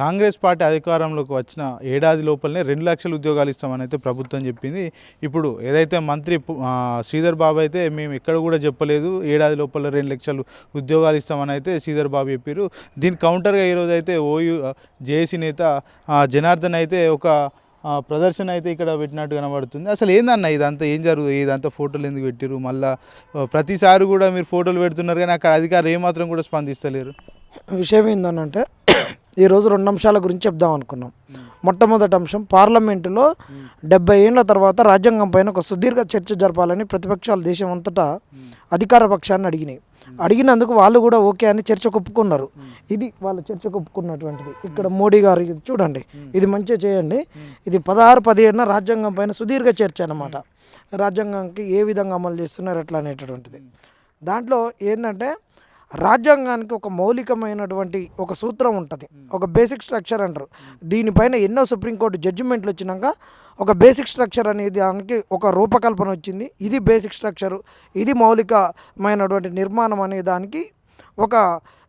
Congress party అధికారంలోకి వచ్చిన ఏడాది లోపలనే రెండు లక్షల ఉద్యోగాలు ఇస్తామని అయితే ప్రభుత్వం చెప్పింది. ఇప్పుడు ఏదైతే మంత్రి శ్రీధర్ బాబు అయితే మేము ఎక్కడ కూడా చెప్పలేదు ఏడాది లోపల రెండు లక్షలు ఉద్యోగాలు ఇస్తామని అయితే శ్రీధర్ బాబు చెప్పారు దీని కౌంటర్గా ఈరోజు అయితే ఓయూ జేఏసీ నేత జనార్దన్ అయితే ఒక ప్రదర్శన అయితే ఇక్కడ పెట్టినట్టు కనబడుతుంది. అసలు ఏందన్న ఇదంతా ఏం జరుగుతుంది ఇదంతా ఫోటోలు ఎందుకు పెట్టారు మళ్ళీ ప్రతిసారి కూడా మీరు ఫోటోలు పెడుతున్నారు కానీ అక్కడ అధికారులు ఏమాత్రం కూడా స్పందిస్తలేరు. విషయం ఏంటనంటే ఈరోజు రెండు అంశాల గురించి చెప్దాం అనుకున్నాం. మొట్టమొదటి అంశం పార్లమెంటులో డెబ్బై ఏళ్ళ తర్వాత రాజ్యాంగం పైన ఒక సుదీర్ఘ చర్చ జరపాలని ప్రతిపక్షాలు దేశం అంతటా అధికార పక్షాన్ని అడిగినాయి. అడిగినందుకు వాళ్ళు కూడా ఓకే అని చర్చ ఒప్పుకున్నారు ఇది వాళ్ళ చర్చ ఒప్పుకున్నటువంటిది ఇక్కడ మోడీ గారు ఇది చూడండి ఇది మంచిగా చేయండి. ఇది పదహారు పదిహేడున రాజ్యాంగం పైన సుదీర్ఘ చర్చ అనమాట రాజ్యాంగానికి ఏ విధంగా అమలు చేస్తున్నారు ఎట్లా అనేటటువంటిది. దాంట్లో ఏంటంటే రాజ్యాంగానికి ఒక మౌలికమైనటువంటి ఒక సూత్రం ఉంటుంది. ఒక బేసిక్ స్ట్రక్చర్ అంటారు. దీనిపైన ఎన్నో సుప్రీంకోర్టు జడ్జిమెంట్లు వచ్చినాక ఒక బేసిక్ స్ట్రక్చర్ అనేది దానికి ఒక రూపకల్పన వచ్చింది. ఇది బేసిక్ స్ట్రక్చర్ ఇది మౌలికమైనటువంటి నిర్మాణం అనే దానికి ఒక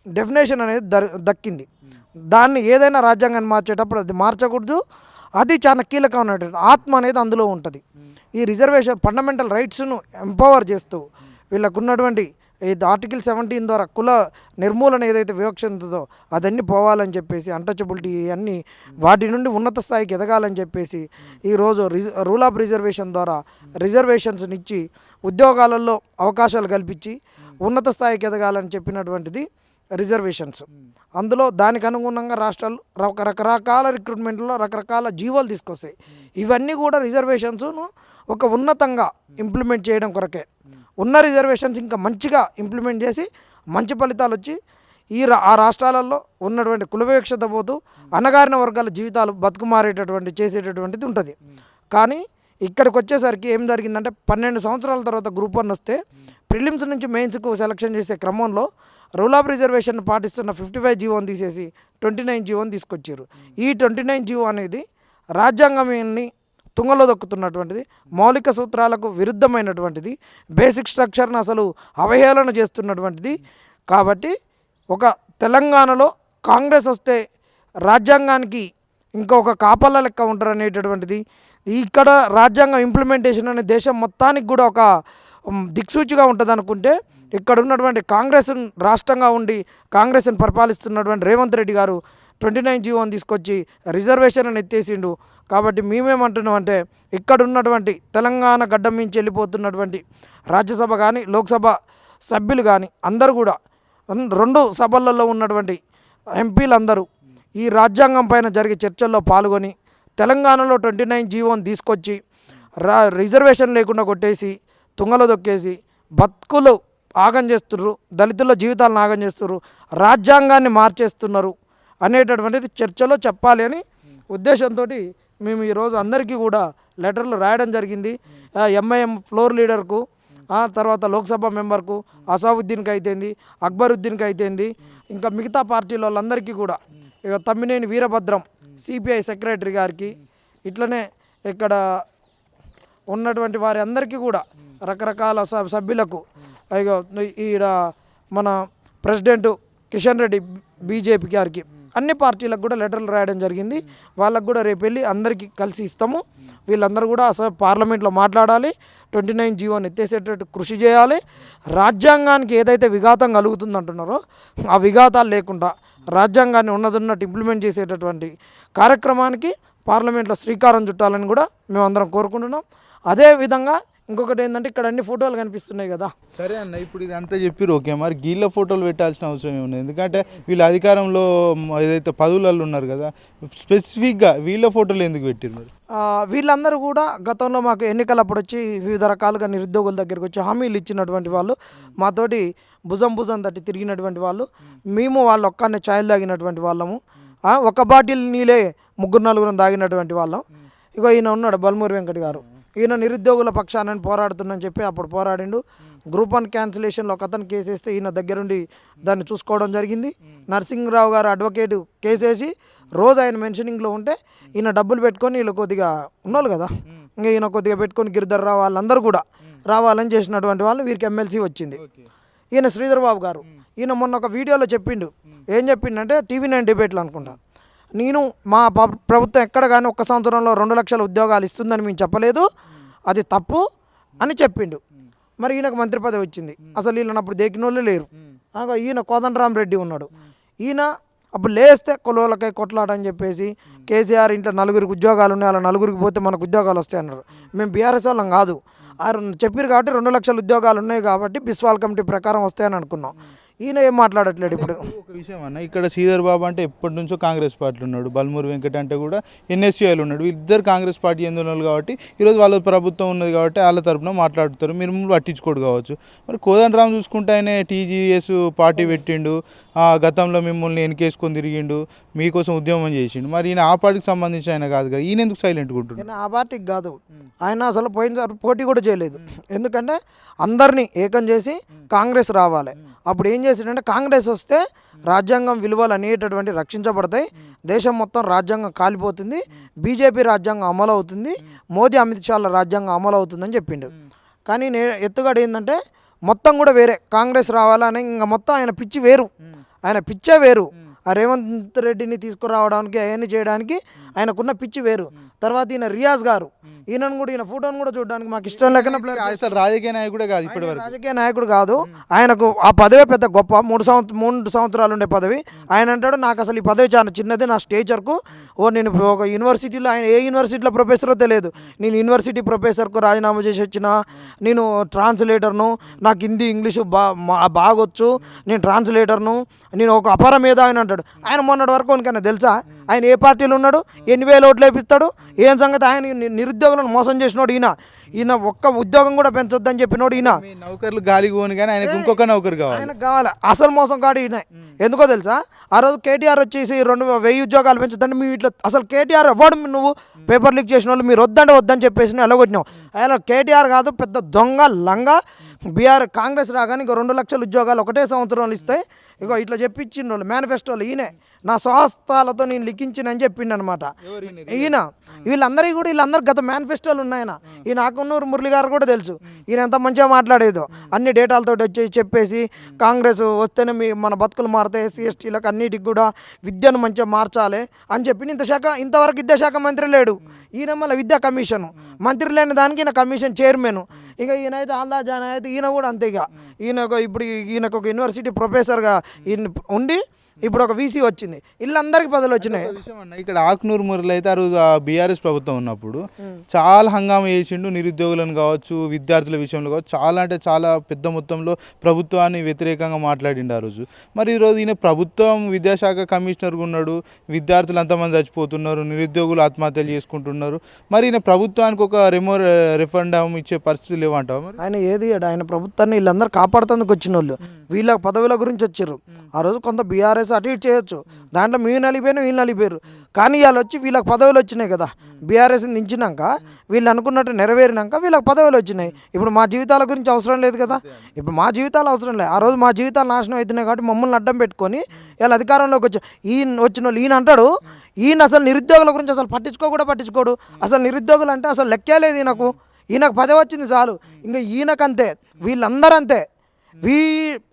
డెఫినేషన్ అనేది దక్కింది. దాన్ని ఏదైనా రాజ్యాంగాన్ని మార్చేటప్పుడు అది మార్చకూడదు. అది చాలా కీలకమైనటువంటి ఆత్మ అనేది అందులో ఉంటుంది. ఈ రిజర్వేషన్ ఫండమెంటల్ రైట్స్ను ఎంపవర్ చేస్తూ వీళ్ళకు ఉన్నటువంటి ఈ ఆర్టికల్ సెవెంటీన్ ద్వారా కుల నిర్మూలన ఏదైతే వివక్ష ఉంటుందో అదన్నీ పోవాలని చెప్పేసి అన్టచబిలిటీ అన్నీ వాటి నుండి ఉన్నత స్థాయికి ఎదగాలని చెప్పేసి ఈరోజు రిజ రూల్ ఆఫ్ రిజర్వేషన్ ద్వారా రిజర్వేషన్స్ని ఇచ్చి ఉద్యోగాలలో అవకాశాలు కల్పించి ఉన్నత స్థాయికి ఎదగాలని చెప్పినటువంటిది రిజర్వేషన్స్. అందులో దానికి అనుగుణంగా రాష్ట్రాలు రక- రకరకాల రిక్రూట్మెంట్లో రకరకాల జీవోలు తీసుకొస్తాయి. ఇవన్నీ కూడా రిజర్వేషన్స్ను ఒక ఉన్నతంగా ఇంప్లిమెంట్ చేయడం కొరకే. ఉన్న రిజర్వేషన్స్ ఇంకా మంచిగా ఇంప్లిమెంట్ చేసి మంచి ఫలితాలు వచ్చి ఈ రా ఆ రాష్ట్రాలలో ఉన్నటువంటి కులవివక్షత పోతూ అణగారిన వర్గాల జీవితాలు బతుకుమారేటటువంటి చేసేటటువంటిది ఉంటుంది. కానీ ఇక్కడికి వచ్చేసరికి ఏం జరిగిందంటే పన్నెండు సంవత్సరాల తర్వాత గ్రూప్ వన్ వస్తే ప్రిలిమ్స్ నుంచి మెయిన్స్కు సెలక్షన్ చేసే క్రమంలో రూల్ ఆఫ్ రిజర్వేషన్ పాటిస్తున్న ఫిఫ్టీ ఫైవ్ జీవోని తీసేసి ట్వంటీ నైన్ జీవోని తీసుకొచ్చారు ఈ ట్వంటీ నైన్ జీవో అనేది రాజ్యాంగాన్ని తుంగలో దొక్కుతున్నటువంటిది మౌలిక సూత్రాలకు విరుద్ధమైనటువంటిది బేసిక్ స్ట్రక్చర్ను అసలు అవహేళన చేస్తున్నటువంటిది. కాబట్టి ఒక తెలంగాణలో కాంగ్రెస్ వస్తే రాజ్యాంగానికి ఇంకొక కాపల్ల లెక్క ఉంటారు అనేటటువంటిది ఇక్కడ రాజ్యాంగం ఇంప్లిమెంటేషన్ అనే దేశం మొత్తానికి కూడా ఒక దిక్సూచిగా ఉంటుంది అనుకుంటే ఇక్కడ ఉన్నటువంటి కాంగ్రెస్ రాష్ట్రంగా ఉండి కాంగ్రెస్ని పరిపాలిస్తున్నటువంటి రేవంత్ రెడ్డి గారు ట్వంటీ నైన్ జీవోని తీసుకొచ్చి రిజర్వేషన్ అని ఎత్తేసిండు. కాబట్టి మేమేమంటున్నాం అంటే ఇక్కడ ఉన్నటువంటి తెలంగాణ గడ్డం మించి వెళ్ళిపోతున్నటువంటి రాజ్యసభ కానీ లోక్సభ సభ్యులు కానీ అందరూ కూడా రెండు సభలలో ఉన్నటువంటి ఎంపీలందరూ ఈ రాజ్యాంగం పైన జరిగే చర్చల్లో పాల్గొని తెలంగాణలో ట్వంటీ నైన్ జీవోని తీసుకొచ్చి రా రిజర్వేషన్ లేకుండా కొట్టేసి తుంగలో దొక్కేసి బతుకులు ఆగం చేస్తున్నారు దళితుల జీవితాలను ఆగం చేస్తున్నారు రాజ్యాంగాన్ని మార్చేస్తున్నారు. అనేటటువంటిది చర్చలో చెప్పాలి అని ఉద్దేశంతో మేము ఈరోజు అందరికీ కూడా లెటర్లు రాయడం జరిగింది. ఎంఐఎం ఫ్లోర్ లీడర్కు తర్వాత లోక్సభ మెంబర్కు అసావుద్దీన్కి అయితేంది అక్బరుద్దీన్కి అయితేంది ఇంకా మిగతా పార్టీల వాళ్ళందరికీ కూడా. ఇక తమ్మినేని వీరభద్రం సిపిఐ సెక్రటరీ గారికి ఇట్లనే ఇక్కడ ఉన్నటువంటి వారి అందరికీ కూడా రకరకాల స- సభ్యులకు ఇగో ఈడ మన ప్రెసిడెంట్ కిషన్ రెడ్డి బీజేపీ గారికి అన్ని పార్టీలకు కూడా లెటర్లు రాయడం జరిగింది. వాళ్ళకు కూడా రేపు వెళ్ళి అందరికీ కలిసి ఇస్తాము. వీళ్ళందరూ కూడా అసలు పార్లమెంట్లో మాట్లాడాలి. ట్వంటీ నైన్ జీవోని ఎత్తేసేటట్టు కృషి చేయాలి. రాజ్యాంగానికి ఏదైతే విఘాతం కలుగుతుందంటున్నారో ఆ విఘాతాలు లేకుండా రాజ్యాంగాన్ని ఉన్నదున్నట్టు ఇంప్లిమెంట్ చేసేటటువంటి కార్యక్రమానికి పార్లమెంట్లో శ్రీకారం చుట్టాలని కూడా మేము అందరం కోరుకుంటున్నాం. అదే విధంగా ఇంకొకటి ఏంటంటే ఇక్కడ అన్ని ఫోటోలు కనిపిస్తున్నాయి కదా. సరే అన్న ఇప్పుడు ఇది అంతా చెప్పిరు ఓకే. మరి గీళ్ళ ఫోటోలు పెట్టాల్సిన అవసరం ఏముంది? ఎందుకంటే వీళ్ళు అధికారంలో ఏదైతే పదవులలో ఉన్నారు కదా స్పెసిఫిక్గా వీళ్ళ ఫోటోలు ఎందుకు పెట్టిరు మరి? వీళ్ళందరూ కూడా గతంలో మాకు ఎన్నికలప్పుడు వచ్చి వివిధ రకాలుగా నిరుద్యోగుల దగ్గరికి వచ్చి హామీలు ఇచ్చినటువంటి వాళ్ళు మాతోటి భుజం భుజం తట్టి తిరిగినటువంటి వాళ్ళు మేము వాళ్ళు ఒక్కనే ఛాయలు తాగినటువంటి వాళ్ళము ఒక బాటిల్ నీళ్ళే ముగ్గురు నలుగురం తాగినటువంటి వాళ్ళం. ఇగో ఈయన ఉన్నాడు బల్మూరి వెంకట్ గారు. ఈయన నిరుద్యోగుల పక్షానని పోరాడుతుందని చెప్పి అప్పుడు పోరాడిండు. గ్రూప్ వన్ క్యాన్సిలేషన్లో ఒక అతను కేసు వేస్తే ఈయన దగ్గరుండి దాన్ని చూసుకోవడం జరిగింది. నరసింహరావు గారు అడ్వకేట్ కేసు వేసి రోజు ఆయన మెన్షనింగ్లో ఉంటే ఈయన డబ్బులు పెట్టుకొని వీళ్ళు కొద్దిగా ఉన్నోళ్ళు కదా. ఇంకా ఈయన కొద్దిగా పెట్టుకొని గిరిధర్ రావు వాళ్ళందరూ కూడా రావాలని చేసినటువంటి వాళ్ళు వీరికి ఎమ్మెల్సీ వచ్చింది. ఈయన శ్రీధర్ బాబు గారు. ఈయన మొన్న ఒక వీడియోలో చెప్పిండు. ఏం చెప్పిండంటే టీవీ నైన్ డిబేట్లు అనుకుంటా. నేను మా ప- ప్రభుత్వం ఎక్కడ కానీ ఒక్క సంవత్సరంలో రెండు లక్షల ఉద్యోగాలు ఇస్తుందని మేము చెప్పలేదు. అది తప్పు అని చెప్పిండు. మరి ఈయనకు మంత్రి పదవి వచ్చింది. అసలు వీళ్ళని అప్పుడు దేకినోళ్ళు లేరు. ఆగో ఈయన కోదండరామ్ రెడ్డి ఉన్నాడు. ఈయన అప్పుడు లేస్తే కొలువులకై కొట్లాట అని చెప్పేసి కేసీఆర్ ఇంట్లో నలుగురికి ఉద్యోగాలు ఉన్నాయి అలా నలుగురికి పోతే మనకు ఉద్యోగాలు వస్తాయి అన్నారు. మేము బీఆర్ఎస్ వాళ్ళం కాదు. ఆ చెప్పారు కాబట్టి రెండు లక్షల ఉద్యోగాలు ఉన్నాయి కాబట్టి బిస్వాల్ కమిటీ ప్రకారం వస్తాయని అనుకున్నాం. ఈయన ఏం మాట్లాడట్లేడు ఇప్పుడు. ఒక విషయం అన్న ఇక్కడ శ్రీధర్ బాబు అంటే ఎప్పటి నుంచో కాంగ్రెస్ పార్టీలో ఉన్నాడు. బల్మూరి వెంకట అంటే కూడా ఎన్ఎస్యూఐలో ఉన్నాడు. వీళ్ళిద్దరు కాంగ్రెస్ పార్టీ ఎందున్నారు కాబట్టి ఈరోజు వాళ్ళ ప్రభుత్వం ఉన్నది కాబట్టి వాళ్ళ తరపున మాట్లాడుతారు. మీరు పట్టించుకోడు కావచ్చు. మరి కోదండరామ్ చూసుకుంటే ఆయన టీజీఎస్ పార్టీ పెట్టిండు. ఆ, గతంలో మిమ్మల్ని ఎన్కేసుకొని తిరిగిండు. మీకోసం ఉద్యమం చేసిండు. మరి ఈయన ఆ పార్టీకి సంబంధించిన ఆయన కాదు కదా. ఈయన ఎందుకు సైలెంట్గా ఉంటున్నాడు ఈయన ఆ పార్టీకి కాదు. ఆయన అసలు పోయినసారి పోటీ కూడా చేయలేదు. ఎందుకంటే అందరినీ ఏకం చేసి కాంగ్రెస్ రావాలి. అప్పుడు ఏం చేసిండంటే కాంగ్రెస్ వస్తే రాజ్యాంగం విలువలు అనేటటువంటి రక్షించబడతాయి. దేశం మొత్తం రాజ్యాంగం కాలిపోతుంది. బీజేపీ రాజ్యాంగం అమలు అవుతుంది. మోదీ అమిత్ షాల రాజ్యాంగం అమలు అవుతుందని చెప్పిండు. కానీ నే ఎత్తుగడ ఏంటంటే మొత్తం కూడా వేరే. కాంగ్రెస్ రావాలని ఇంకా మొత్తం ఆయన పిచ్చి వేరు. ఆయన పిచ్చే వేరు. ఆ రేవంత్ రెడ్డిని తీసుకురావడానికి అవన్నీ చేయడానికి ఆయనకున్న పిచ్చి వేరు. తర్వాత ఈయన రియాజ్ గారు. ఈయనను కూడా ఈయన ఫోటోను కూడా చూడడానికి మాకు ఇష్టం లేకుండా blur అసలు రాజకీయ నాయకుడే కాదు ఇప్పటి ఆయన వరకు రాజకీయ నాయకుడు కాదు. ఆయనకు ఆ పదవే పెద్ద గొప్ప. మూడు సంవత్సరం మూడు సంవత్సరాలు ఉండే పదవి. ఆయన అంటాడు నాకు అసలు ఈ పదవి చాలా. చిన్నది నా స్టేచర్కు. ఓ నేను ఒక యూనివర్సిటీలో ఆయన ఏ యూనివర్సిటీలో ప్రొఫెసరో తెలియదు. నేను యూనివర్సిటీ ప్రొఫెసర్కు రాజీనామా చేసి వచ్చిన నేను ట్రాన్స్లేటర్ను నాకు హిందీ ఇంగ్లీషు బా బాగొచ్చు. నేను ట్రాన్స్లేటర్ను నేను ఒక అపర మేధావిని అంటాడు. ఆయన మొన్నటి వరకు ఉనికన్నా తెలుసా? ఆయన ఏ పార్టీలో ఉన్నాడు? ఎన్ని వేలు ఓట్లు వేపిస్తాడు? ఏం సంగతి? ఆయన నిరుద్యోగులను మోసం చేసినోడు ఈయన. ఈయన ఒక్క ఉద్యోగం కూడా పెంచొద్దని చెప్పినోడు ఈయన. మీ నౌకర్లు గాలికి పోను కానీ ఆయనకు ఇంకొక నౌకరు కావాలి. ఆయనకు కావాలి. అసలు మోసం కాడు ఈయన. ఎందుకో తెలుసా? ఆ రోజు కేటీఆర్ వచ్చేసి రెండు వెయ్యి ఉద్యోగాలు పెంచుతుంటే మేము ఇట్లా అసలు కేటీఆర్ ఎవడు నువ్వు? పేపర్ లీక్ చేసిన వాళ్ళు మీరు వద్దంటే వద్దని చెప్పేసి నువ్వు ఎలాగొచ్చినావు ఆయన కేటీఆర్ కాదు పెద్ద దొంగ లంగ. బీఆర్ కాంగ్రెస్ రాగానే ఇంకో రెండు లక్షల ఉద్యోగాలు ఒకటే సంవత్సరంలో ఇస్తాయి ఇగో ఇట్లా చెప్పించిండు మేనిఫెస్టోలు ఈయనే. నా స్వహస్తాలతో నేను లిఖించినని చెప్పిండు అనమాట ఈయన? వీళ్ళందరికీ కూడా వీళ్ళందరూ గత మేనిఫెస్టోలు ఉన్నాయన. ఈ నాకున్నూరు మురళి గారు కూడా తెలుసు. ఈయన ఎంత మంచిగా మాట్లాడేదో. అన్ని డేటాలతో వచ్చి చెప్పేసి కాంగ్రెస్ వస్తేనే మీ మన బతుకులు మారుతాయి ఎస్సీ ఎస్టీలకు అన్నిటికి కూడా విద్యను మంచిగా మార్చాలి అని చెప్పి ఇంత శాఖ ఇంతవరకు విద్యాశాఖ మంత్రి లేడు. ఈయన మళ్ళీ విద్యా కమిషన్. మంత్రి లేని దానికి ఈయన కమిషన్ చైర్మన్. ఇక ఈయన అయితే ఆల్దా జాన్ అయితే ఈయన కూడా అంతే ఇక. ఈయన ఒక ఇప్పుడు ఈయనకు ఒక యూనివర్సిటీ ప్రొఫెసర్గా ఈయన ఉండి ఇప్పుడు ఒక వీసీ వచ్చింది. వీళ్ళందరికీ పదవులు వచ్చినాయి. ఇక్కడ ఆకునూరు మురళి అయితే ఆ రోజు బీఆర్ఎస్ ప్రభుత్వం ఉన్నప్పుడు చాలా హంగామా చేసిండు నిరుద్యోగులను కావచ్చు విద్యార్థుల విషయంలో కావచ్చు చాలా అంటే చాలా పెద్ద మొత్తంలో ప్రభుత్వాన్ని వ్యతిరేకంగా మాట్లాడిండు ఆ రోజు. మరి ఈరోజు ఈయన ప్రభుత్వం విద్యాశాఖ కమిషనర్గా ఉన్నాడు విద్యార్థులు అంతమంది చచ్చిపోతున్నారు నిరుద్యోగులు ఆత్మహత్యలు చేసుకుంటున్నారు. మరి ఈయన ప్రభుత్వానికి ఒక రెమో రిఫండం ఇచ్చే పరిస్థితులు మరి? ఆయన ఏది. ఆయన ప్రభుత్వాన్ని వీళ్ళందరూ కాపాడుతందుకు వచ్చిన వాళ్ళు వీళ్ళ పదవుల గురించి వచ్చారు ఆ రోజు కొంత బీఆర్ఎస్ అటు ఇటు చేయొచ్చు. దాంట్లో మేము నలిపోయినా వీళ్ళు నలిపోయారు కానీ వాళ్ళు వచ్చి వీళ్ళకి పదవులు వచ్చినాయి కదా. బీఆర్ఎస్ దించినాక వీళ్ళు అనుకున్నట్టు నెరవేరినాక వీళ్ళకి పదవులు వచ్చినాయి. ఇప్పుడు మా జీవితాల గురించి అవసరం లేదు కదా. ఇప్పుడు మా జీవితాలు అవసరం లేదు. ఆ రోజు మా జీవితాలు నాశనం అవుతున్నాయి కాబట్టి మమ్మల్ని అడ్డం పెట్టుకొని వీళ్ళు అధికారంలోకి వచ్చి ఈయన వచ్చిన వాళ్ళు ఈయన అంటాడు ఈయన అసలు నిరుద్యోగుల గురించి అసలు పట్టించుకో కూడా పట్టించుకోడు. అసలు నిరుద్యోగులు అంటే అసలు లెక్కే లేదు ఈయనకు. ఈయనకు పదవి వచ్చింది చాలు. ఇంకా ఈయనకంతే. వీళ్ళందరూ అంతే వీ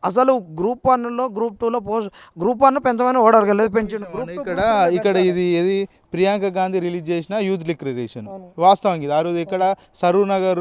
అసలు గ్రూప్ వన్లో గ్రూప్ టూలో పోస్ట్ గ్రూప్ వన్ పెంచమని ఓడర్ లేదు పెంచిండు ఇక్కడ ఇక్కడ ఇది ఏది? ప్రియాంక గాంధీ రిలీజ్ చేసిన యూత్ లిక్రేషన్. వాస్తవం ఇది. ఆ రోజు ఇక్కడ సరూర్ నగర్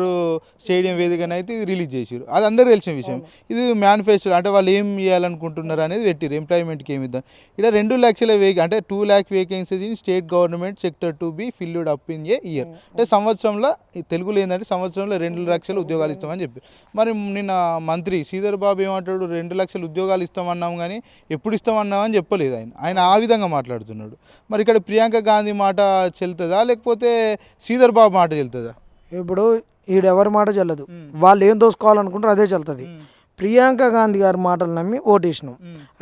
స్టేడియం వేదికన అయితే ఇది రిలీజ్ చేసారు అది అందరికీ తెలిసిన విషయం. ఇది మేనిఫెస్టో అంటే వాళ్ళు ఏం చేయాలనుకుంటున్నారు అనేది పెట్టిరు ఎంప్లాయ్మెంట్కి ఏమి ఇద్దాం. ఇక్కడ రెండు లక్షల వేకె అంటే two lakh vacancies in state government sector to be filled up in a year అంటే సంవత్సరంలో తెలుగులో ఏంటంటే సంవత్సరంలో రెండు లక్షల ఉద్యోగాలు ఇస్తామని చెప్పి. మరి నిన్న మంత్రి శ్రీధర్ బాబు ఏమంటాడు? రెండు లక్షల ఉద్యోగాలు ఇస్తామన్నాం కానీ ఎప్పుడు ఇస్తామన్నామని చెప్పలేదు ఆయన. ఆయన ఆ విధంగా మాట్లాడుతున్నాడు. మరి ఇక్కడ ప్రియాంక గాంధీ మాట చెల్తుందా లేకపోతే శ్రీధర్ బాబు మాట చెల్తుందా ఇప్పుడు ఈడెవరి మాట చెల్లదు. వాళ్ళు ఏం దోసుకోవాలనుకుంటారో అదే చెల్తుంది ప్రియాంక గాంధీ గారి మాటలు నమ్మి ఓటేసినాం.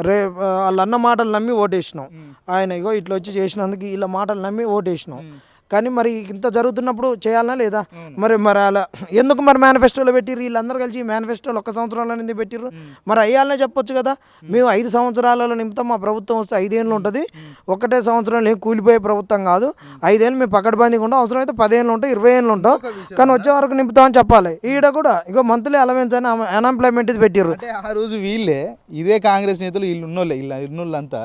రే వాళ్ళ అన్న మాటలు నమ్మి ఓటేసినాం. ఆయన ఇగో ఇట్లా వచ్చి చేసినందుకు వీళ్ళ మాటలు నమ్మి ఓటేసినాం. కానీ మరి ఇంత జరుగుతున్నప్పుడు చేయాలనా లేదా? మరి మరి అలా ఎందుకు మరి మేనిఫెస్టోలో పెట్టిర్రు? వీళ్ళందరూ కలిసి మేనిఫెస్టోలో ఒక్క సంవత్సరంలో ఎందుకు పెట్టిర్రు? మరి అయ్యాలనే చెప్పొచ్చు కదా. మేము ఐదు సంవత్సరాలలో నిమిత్తం మా ప్రభుత్వం వస్తే ఐదేళ్ళు ఉంటుంది. ఒకటే సంవత్సరంలో ఏం కూలిపోయే ప్రభుత్వం కాదు. ఐదేళ్ళు మేము పకడ్బందీగా ఉంటాం. అవసరం అయితే పదేళ్ళు ఉంటాం ఇరవై ఏళ్ళు ఉంటాం. కానీ వచ్చే వరకు నింపుతామని చెప్పాలి. ఈడ కూడా ఇగో మంత్లీ అలవెన్స్ అని అన్ఎంప్లాయ్మెంట్ ఇది పెట్టిర్రు. ఆ రోజు వీళ్ళే ఇదే కాంగ్రెస్ నేతలు వీళ్ళు ఉన్నోళ్ళే వీళ్ళ ఉన్నోళ్ళంతా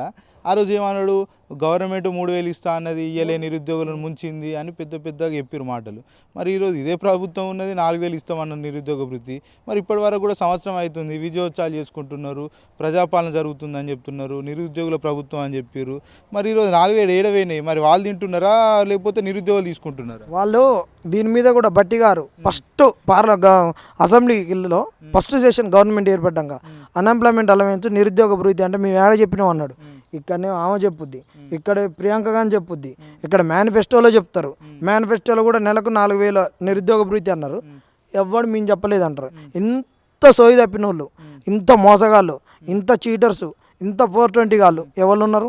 ఆ రోజు ఏమన్నాడు? గవర్నమెంట్ మూడు వేలు ఇస్తా అన్నది ఇయ్యలే నిరుద్యోగులను ముంచింది అని పెద్ద పెద్దగా చెప్పారు మాటలు. మరి ఈరోజు ఇదే ప్రభుత్వం ఉన్నది నాలుగు వేలు ఇస్తామన్న నిరుద్యోగ వృత్తి. మరి ఇప్పటి వరకు కూడా సంవత్సరం అవుతుంది విజయోత్సవాలు చేసుకుంటున్నారు ప్రజాపాలన జరుగుతుందని చెప్తున్నారు నిరుద్యోగుల ప్రభుత్వం అని చెప్పారు మరి ఈరోజు నాలుగు వేలు ఏడవేనాయి. మరి వాళ్ళు తింటున్నారా లేకపోతే నిరుద్యోగులు తీసుకుంటున్నారా? వాళ్ళు దీని మీద కూడా బట్టి గారు. ఫస్ట్ పార్ల అసెంబ్లీలో ఫస్ట్ సెషన్ గవర్నమెంట్ ఏర్పడ్డాక అన్ఎంప్లాయ్మెంట్ అలవెన్స్ నిరుద్యోగ భృతి అంటే మేము ఏడ చెప్పినాం అన్నాడు. ఇక్కడనే ఆమె చెప్పుద్ది. ఇక్కడ ప్రియాంక గాని చెప్పుద్ది. ఇక్కడ మేనిఫెస్టోలో చెప్తారు. మేనిఫెస్టోలో కూడా నెలకు నాలుగు వేల నిరుద్యోగ భృతి అన్నారు. ఎవ్వడు మేము చెప్పలేదు అంటారు ఇంత సోయి తప్పిన వాళ్ళు ఇంత మోసగాళ్ళు ఇంత చీటర్స్ ఇంత ఫోర్ ట్వంటీ గాళ్ళు ఎవరు ఉన్నారు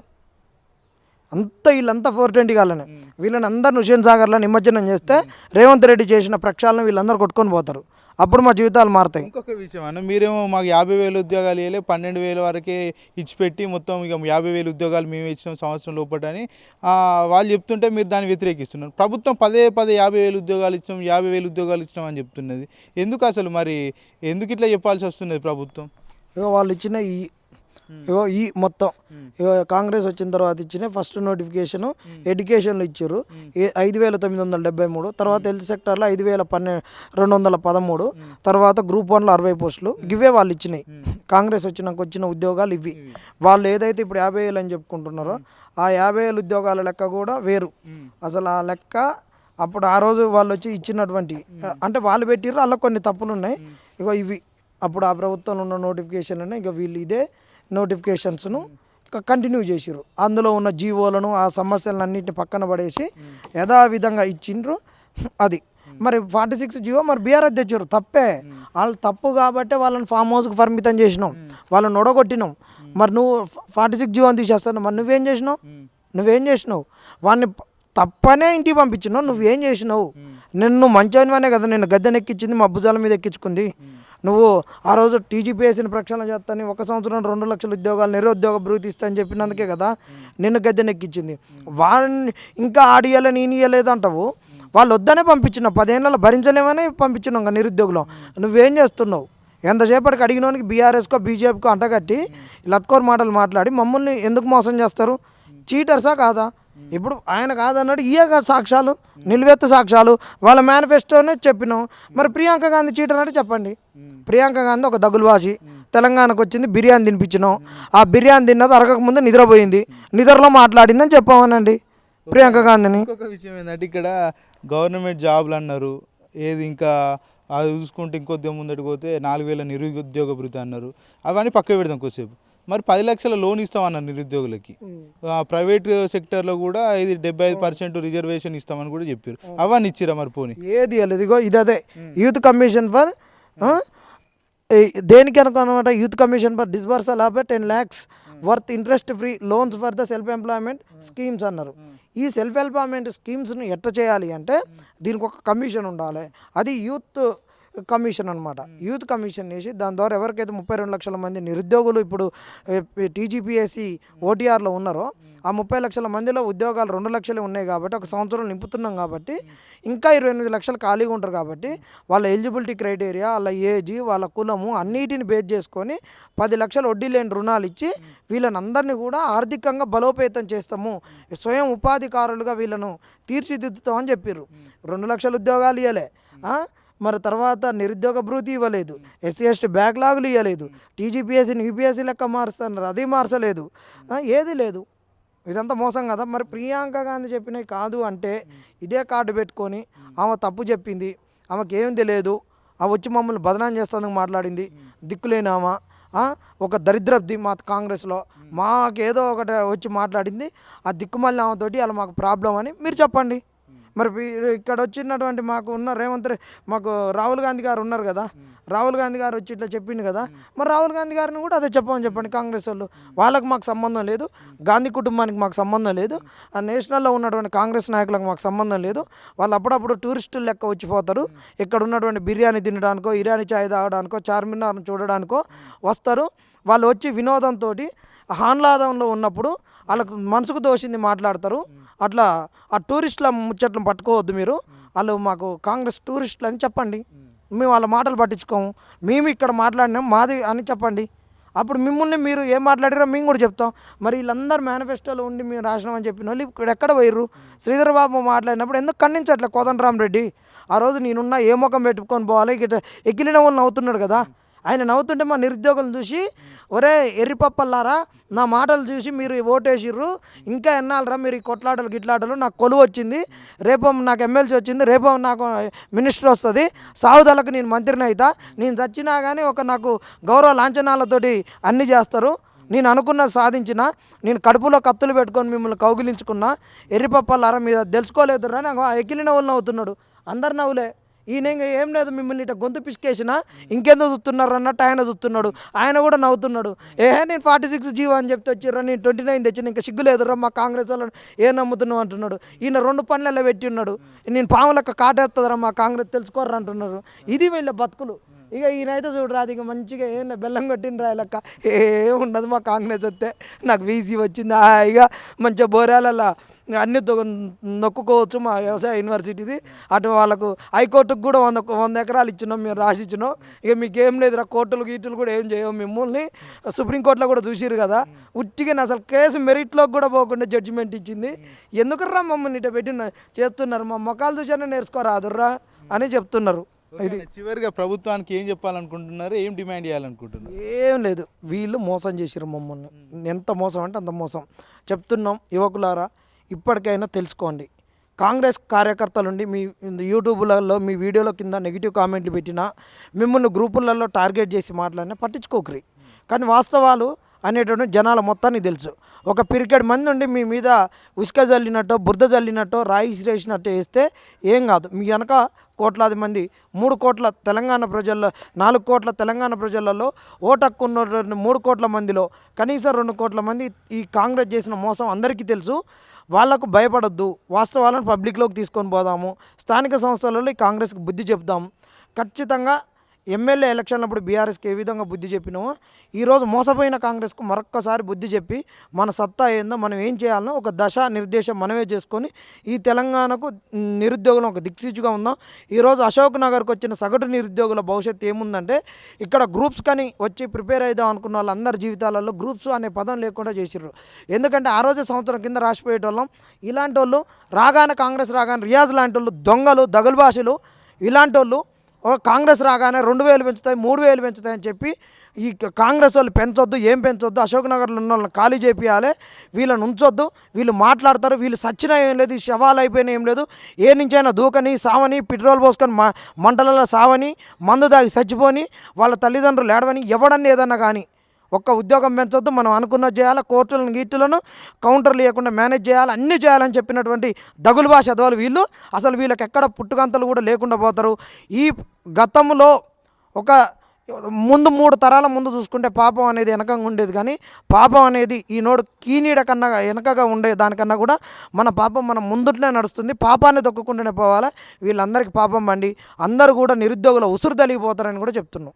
అంత వీళ్ళంతా ఫోర్ ట్వంటీ కాళ్ళనే వీళ్ళని అందరిని హుషేన్ సాగర్లో నిమజ్జనం చేస్తే రేవంత్ రెడ్డి చేసిన ప్రక్షాళన వీళ్ళందరూ కొట్టుకొని పోతారు. అప్పుడు మా జీవితాలు మారుతాయి. ఇంకొక విషయం అన్న మీరేమో మాకు యాభై వేలు ఉద్యోగాలు ఇవ్వలే పన్నెండు వేల వరకే ఇచ్చిపెట్టి మొత్తం ఇక యాభై వేలు ఉద్యోగాలు మేమే ఇచ్చినాం సంవత్సరం లోపట అని ఆ, వాళ్ళు చెప్తుంటే మీరు దాన్ని వ్యతిరేకిస్తున్నారు. ప్రభుత్వం పదే పదే యాభై వేలు ఉద్యోగాలు ఇచ్చాం యాభై వేలు ఉద్యోగాలు ఇచ్చినాం అని చెప్తున్నది. ఎందుకు అసలు మరి ఎందుకు ఇట్లా చెప్పాల్సి వస్తున్నది ప్రభుత్వం? వాళ్ళు ఇచ్చిన ఈ ఇగో ఈ మొత్తం. ఇగో కాంగ్రెస్ వచ్చిన తర్వాత ఇచ్చిన ఫస్ట్ నోటిఫికేషన్ ఎడ్యుకేషన్లో ఇచ్చారు ఏ- ఐదు వేల తొమ్మిది వందల డెబ్బై మూడు తర్వాత హెల్త్ సెక్టర్లో ఐదు వేల పన్నె రెండు వందల పదమూడు తర్వాత గ్రూప్ వన్లో అరవై పోస్టులు. ఇవే వాళ్ళు ఇచ్చినాయి. కాంగ్రెస్ వచ్చినాక వచ్చిన ఉద్యోగాలు ఇవి వాళ్ళు ఏదైతే ఇప్పుడు యాభై వేలు అని చెప్పుకుంటున్నారో ఆ యాభై వేల ఉద్యోగాల లెక్క కూడా వేరు. అసలు ఆ లెక్క అప్పుడు ఆ రోజు వాళ్ళు వచ్చి ఇచ్చినటువంటి అంటే వాళ్ళు పెట్టిర్రు అలా కొన్ని తప్పులు ఉన్నాయి. ఇగో ఇవి. అప్పుడు ఆ ప్రభుత్వంలో ఉన్న నోటిఫికేషన్ ఇక వీళ్ళు ఇదే. నోటిఫికేషన్స్ను కంటిన్యూ చేసిర్రు. అందులో ఉన్న జీవోలను ఆ సమస్యలను అన్నింటిని పక్కన పడేసి యథావిధంగా ఇచ్చిండ్రు. అది. మరి ఫార్టీ సిక్స్ జీవో మరి బీఆర్ఎస్ తెచ్చారు తప్పే. వాళ్ళు తప్పు కాబట్టే వాళ్ళని ఫామ్ హౌస్కి పరిమితం చేసినాం. వాళ్ళని నొడగొట్టినాం. మరి నువ్వు ఫార్టీ సిక్స్ జీవో అని తీసేస్తాను మరి నువ్వేం చేసినావు? నువ్వేం చేసినావు? వాడిని తప్పనే ఇంటికి పంపించినావు. నువ్వేం చేసినావు? నిన్ను మంచివనే కదా. నేను గద్దెనెక్కించింది మా భుజాల మీద ఎక్కించుకుంది. నువ్వు ఆ రోజు టీజీపీఎస్సీని ప్రక్షాళన చేస్తాను ఒక సంవత్సరం రెండు లక్షల ఉద్యోగాలు నిరుద్యోగ భృతి ఇస్తా అని చెప్పినందుకే కదా నిన్ను గద్దెనెక్కించింది వాడిని ఇంకా ఆడియలే నేను ఇయ్యలేదు అంటావు. వాళ్ళు వద్దనే పంపించినావు. పదేళ్ళలో భరించలేమని పంపించినావు ఇంకా నిరుద్యోగులు. నువ్వేం చేస్తున్నావు? ఎంతసేపటికి అడిగినోనికి బీఆర్ఎస్కో బీజేపీకో అంటగట్టి లత్కోర్ మాటలు మాట్లాడి మమ్మల్ని ఎందుకు మోసం చేస్తారు? చీటర్సా కాదా? ఇప్పుడు ఆయన కాదన్నాడు ఇయే కదా సాక్ష్యాలు నిలువెత్తు సాక్ష్యాలు. వాళ్ళ మేనిఫెస్టోనే చెప్పినాం. మరి ప్రియాంక గాంధీ చీటర్ అంటే చెప్పండి. ప్రియాంక గాంధీ ఒక దగులువాసి. తెలంగాణకు వచ్చింది బిర్యానీ తినిపించినాం. ఆ బిర్యానీ తిన్నది అరగక ముందు నిద్రపోయింది. నిద్రలో మాట్లాడిందని చెప్పామనండి ప్రియాంక గాంధీని. ఇంకొక విషయం ఏంటంటే ఇక్కడ గవర్నమెంట్ జాబ్లు అన్నారు. ఏది ఇంకా అది చూసుకుంటే ఇంకొద్ది ముందటికి పోతే నాలుగు వేల నిరుద్యోగ భృతి అన్నారు. అవన్నీ పక్క పెడదాం కొద్దిసేపు. మరి పది లక్షల లోన్ ఇస్తామన్నారు నిరుద్యోగులకి. ప్రైవేట్ సెక్టర్లో కూడా ఇది డెబ్బై ఐదు పర్సెంట్ రిజర్వేషన్ ఇస్తామని కూడా చెప్పారు. అవన్నీ ఇచ్చిరా మరి పోనీ? ఏది ఇగో ఇది అదే యూత్ కమిషన్ ఫర్ దేనికి అనుకున్నమాట youth commission for disbursal of ten lakhs worth interest free loans for the self employment schemes అన్నారు. ఈ సెల్ఫ్ ఎంప్లాయ్మెంట్ స్కీమ్స్ను ఎట్ట చేయాలి అంటే దీనికి ఒక కమిషన్ ఉండాలి. అది యూత్ కమిషన్ అనమాట యూత్ కమిషన్ వేసి దాని ద్వారా ఎవరికైతే ముప్పై రెండు లక్షల మంది నిరుద్యోగులు ఇప్పుడు టీజీపీఎస్సి ఓటీఆర్లో ఉన్నారో ఆ ముప్పై లక్షల మందిలో ఉద్యోగాలు రెండు లక్షలే ఉన్నాయి కాబట్టి ఒక సంవత్సరం నింపుతున్నాం కాబట్టి ఇంకా ఇరవై ఎనిమిది లక్షలు ఖాళీగా ఉంటారు కాబట్టి వాళ్ళ ఎలిజిబిలిటీ క్రైటీరియా వాళ్ళ ఏజ్ వాళ్ళ కులము అన్నిటిని బేస్ చేసుకొని పది లక్షలు వడ్డీ లేని రుణాలు ఇచ్చి వీళ్ళని అందరినీ కూడా ఆర్థికంగా బలోపేతం చేస్తాము. స్వయం ఉపాధికారులుగా వీళ్ళను తీర్చిదిద్దుతామని చెప్పారు రెండు లక్షల ఉద్యోగాలు ఇవ్వలే? మరి తర్వాత నిరుద్యోగ భృతి ఇవ్వలేదు. ఎస్సీ ఎస్టీ బ్యాక్లాగులు ఇవ్వలేదు టీజీపీఎస్సీని యూపీఎస్సీ లెక్క మారుస్తున్నారు. అది మార్చలేదు ఏది లేదు. ఇదంతా మోసం కదా. మరి ప్రియాంక గాంధీ చెప్పినవి కాదు అంటే ఇదే కార్డు పెట్టుకొని ఆమె తప్పు చెప్పింది. ఆమెకి ఏం తెలియదు. ఆ వచ్చి మమ్మల్ని బదనాం చేస్తుంది మాట్లాడింది. దిక్కులేనామా ఒక దరిద్రబ్ది మా కాంగ్రెస్లో. మాకు ఏదో ఒకటి వచ్చి మాట్లాడింది. ఆ దిక్కుమల్లి ఆమెతోటి అలా మాకు ప్రాబ్లం అని మీరు చెప్పండి. మరి ఇక్కడ వచ్చినటువంటి మాకు ఉన్న రేవంత్ మాకు రాహుల్ గాంధీ గారు ఉన్నారు కదా. రాహుల్ గాంధీ గారు వచ్చి ఇట్లా చెప్పిండు కదా. మరి రాహుల్ గాంధీ గారిని కూడా అదే చెప్పమని చెప్పండి కాంగ్రెస్ వాళ్ళు. వాళ్ళకి మాకు సంబంధం లేదు. గాంధీ కుటుంబానికి మాకు సంబంధం లేదు. ఆ నేషనల్లో ఉన్నటువంటి కాంగ్రెస్ నాయకులకు మాకు సంబంధం లేదు. వాళ్ళు అప్పుడప్పుడు టూరిస్టులు లెక్క వచ్చిపోతారు ఇక్కడ ఉన్నటువంటి బిర్యానీ తినడానికో ఇరానీ చాయ్ తాగడానికో చార్మినార్ను చూడడానికో వస్తారు. వాళ్ళు వచ్చి వినోదంతో ఆహ్లాదంలో ఉన్నప్పుడు వాళ్ళకు మనసుకు దోషింది మాట్లాడతారు. అట్లా ఆ టూరిస్టుల ముచ్చట్లను పట్టుకోవద్దు మీరు. వాళ్ళు మాకు కాంగ్రెస్ టూరిస్టులు అని చెప్పండి. మేము. వాళ్ళ మాటలు పట్టించుకోము. మేము ఇక్కడ మాట్లాడినాం మాది అని చెప్పండి. అప్పుడు మిమ్మల్ని మీరు ఏం మాట్లాడారో మేము కూడా చెప్తాం. మరి వీళ్ళందరూ మేనిఫెస్టోలో ఉండి మేము రాసినాం అని చెప్పిన వాళ్ళు ఇక్కడ ఎక్కడ పోయిర్రు? శ్రీధర్ బాబు మాట్లాడినప్పుడు ఎందుకు ఖండించట్లే కోదండరామ్ రెడ్డి? ఆ రోజు నేనున్న ఏ ముఖం పెట్టుకొని పోవాలి? ఇక ఎక్కిలిన వాళ్ళు నవ్వుతున్నాడు కదా. ఆయన నవ్వుతుంటే మా నిరుద్యోగులను చూసి ఒరే ఎర్రిపప్పల్లారా నా మాటలు చూసి మీరు ఓటేసిర్రు. ఇంకా ఎన్నాళ్ళరా మీరు ఈ కొట్లాటలు గిట్లాటలు? నాకు కొలువు వచ్చింది. రేపు నాకు ఎమ్మెల్సీ వచ్చింది. రేపు నాకు మినిస్టర్ వస్తుంది. సావుదలకు నేను మంత్రిని అవుతా నేను చచ్చినా కానీ ఒక నాకు గౌరవ లాంఛనాలతోటి అన్ని చేస్తారు. నేను అనుకున్న సాధించిన. నేను కడుపులో కత్తులు పెట్టుకొని మిమ్మల్ని కౌగిలించుకున్నా. ఎర్రిపప్పలారా మీద తెలుసుకోలేదురా నాకు ఎక్కిలిన వాళ్ళు నవ్వుతున్నాడు. అందరు నవ్వులే. ఈయన ఇంకా ఏం లేదు మిమ్మల్ని ఇట్లా గొంతు పిసికేసిన ఇంకెందుకు చూస్తున్నారు అన్నట్టు ఆయన చూస్తున్నాడు. ఆయన కూడా నవ్వుతున్నాడు. ఏ నేను ఫార్టీ సిక్స్ జీవో అని చెప్తే వచ్చిర్రా నేను ట్వంటీ నైన్ తెచ్చిన ఇంకా సిగ్గు లేదురా మా కాంగ్రెస్ వాళ్ళని ఏ నమ్ముతున్నావు అంటున్నాడు. ఈయన రెండు పనులలో పెట్టి ఉన్నాడు. నేను పాములక్క కాటేస్తుందిరా మా కాంగ్రెస్ తెలుసుకోర్రా అంటున్నారు. ఇది వీళ్ళ బతుకులు. ఇక ఈయనైతే అయితే చూడరా అది ఇక మంచిగా ఏం బెల్లం కొట్టిన లెక్క. ఏం ఉండదు మా కాంగ్రెస్ వస్తే. నాకు వీసీ వచ్చింది. హాయిగా మంచిగా బోరాలల్లా అన్ని నొక్కుకోవచ్చు మా వ్యవసాయ యూనివర్సిటీది. అటు వాళ్ళకు హైకోర్టుకు కూడా వంద వంద ఎకరాలు ఇచ్చినాం మేము రాసి ఇచ్చినాం. ఇక మీకు ఏం లేదురా కోర్టులు గీటులు కూడా ఏం చేయవు మిమ్మల్ని. సుప్రీంకోర్టులో కూడా చూసిరు కదా. ఉట్టిగా అసలు కేసు మెరిట్లోకి కూడా పోకుండా జడ్జిమెంట్ ఇచ్చింది. ఎందుకురా మమ్మల్ని ఇట పెట్టి చేస్తున్నారు? మా మొఖాలు చూసానే నేర్చుకోరాదుర్రా అని చెప్తున్నారు. ఇది చివరిగా ప్రభుత్వానికి ఏం చెప్పాలనుకుంటున్నారు? ఏం డిమాండ్ చేయాలనుకుంటున్నారు? ఏం లేదు. వీళ్ళు మోసం చేసిరు మమ్మల్ని. ఎంత మోసం అంటే అంత మోసం. చెప్తున్నాం యువకులారా ఇప్పటికైనా తెలుసుకోండి. కాంగ్రెస్ కార్యకర్తలుండి మీ యూట్యూబ్లలో మీ వీడియోల కింద నెగిటివ్ కామెంట్లు పెట్టినా మిమ్మల్ని గ్రూపులలో టార్గెట్ చేసి మాట్లాడినా పట్టించుకోకరి. కానీ వాస్తవాలు అనేటువంటి జనాల మొత్తానికి తెలుసు. ఒక పిరికెడ్ మంది ఉండి మీ మీద ఉసుక జల్లినట్టో బురద జల్లినట్టో రాయి వేసినట్టు వేస్తే ఏం కాదు. మీ వెనక కోట్లాది మంది మూడు కోట్ల తెలంగాణ ప్రజల్లో నాలుగు కోట్ల తెలంగాణ ప్రజలలో ఓటక్కున్న ఉన్న మూడు కోట్ల మందిలో కనీసం రెండు కోట్ల మంది ఈ కాంగ్రెస్ చేసిన మోసం అందరికీ తెలుసు. వాళ్ళకు భయపడొద్దు. వాస్తవాలను పబ్లిక్లోకి తీసుకొని పోదాము. స్థానిక సంస్థలలో ఈ కాంగ్రెస్కి బుద్ధి చెప్దాము ఖచ్చితంగా ఎమ్మెల్యే ఎలక్షన్లప్పుడు బీఆర్ఎస్కి ఏ విధంగా బుద్ధి చెప్పినామో ఈరోజు మోసపోయిన కాంగ్రెస్కు మరొక్కసారి బుద్ధి చెప్పి మన సత్తా ఏందో మనం ఏం చేయాలనో ఒక దశ నిర్దేశం మనమే చేసుకొని ఈ తెలంగాణకు నిరుద్యోగులు ఒక దిక్సూచిగా ఉందాం. ఈరోజు అశోక్ నగర్కి వచ్చిన సగటు నిరుద్యోగుల భవిష్యత్తు ఏముందంటే ఇక్కడ గ్రూప్స్ కానీ వచ్చి ప్రిపేర్ అవుదాం అనుకున్న వాళ్ళందరి జీవితాలలో గ్రూప్స్ అనే పదం లేకుండా చేసిర్రు. ఎందుకంటే ఆ రోజు సంవత్సరం కింద రాసిపోయేటోళ్ళం. ఇలాంటి వాళ్ళు రాగానే కాంగ్రెస్ రాగానే రియాజ్ లాంటి వాళ్ళు దొంగలు దగులుబాషులు ఇలాంటి వాళ్ళు కాంగ్రెస్ రాగానే రెండు వేలు పెంచుతాయి మూడు వేలు పెంచుతాయి అని చెప్పి ఈ కాంగ్రెస్ వాళ్ళు పెంచొద్దు ఏం పెంచొద్దు అశోక్ నగర్లో ఉన్న వాళ్ళని ఖాళీ చేపియాలి వీళ్ళని ఉంచొద్దు వీళ్ళు మాట్లాడతారు వీళ్ళు సచ్చినా ఏం లేదు ఈ శవాలు అయిపోయినా ఏం లేదు ఏ నుంచైనా దూకని సావని పెట్రోల్ పోసుకొని మ మంటలలో సావని మందు దాగి చచ్చిపోని వాళ్ళ తల్లిదండ్రులు ఏడవని ఎవడన్నా ఏదన్నా కానీ ఒక్క ఉద్యోగం పెంచొద్దు మనం అనుకున్న చేయాలి కోర్టులను గీటులను కౌంటర్లు లేకుండా మేనేజ్ చేయాలి అన్నీ చేయాలని చెప్పినటువంటి దగులు భాష చదవాలి వీళ్ళు. అసలు వీళ్ళకి ఎక్కడ పుట్టుకంతలు కూడా లేకుండా పోతారు. ఈ గతంలో ఒక ముందు మూడు తరాల ముందు చూసుకుంటే పాపం అనేది వెనకంగా ఉండేది కానీ పాపం అనేది ఈనోడు కీనీడ కన్నా వెనకగా ఉండే దానికన్నా కూడా మన పాపం మన ముందుట్లే నడుస్తుంది. పాపాన్ని తొక్కుకుంటూనే పోవాలి. వీళ్ళందరికీ పాపం బండి. అందరూ కూడా నిరుద్యోగుల ఉసురు తలిగిపోతారని కూడా చెప్తున్నాం.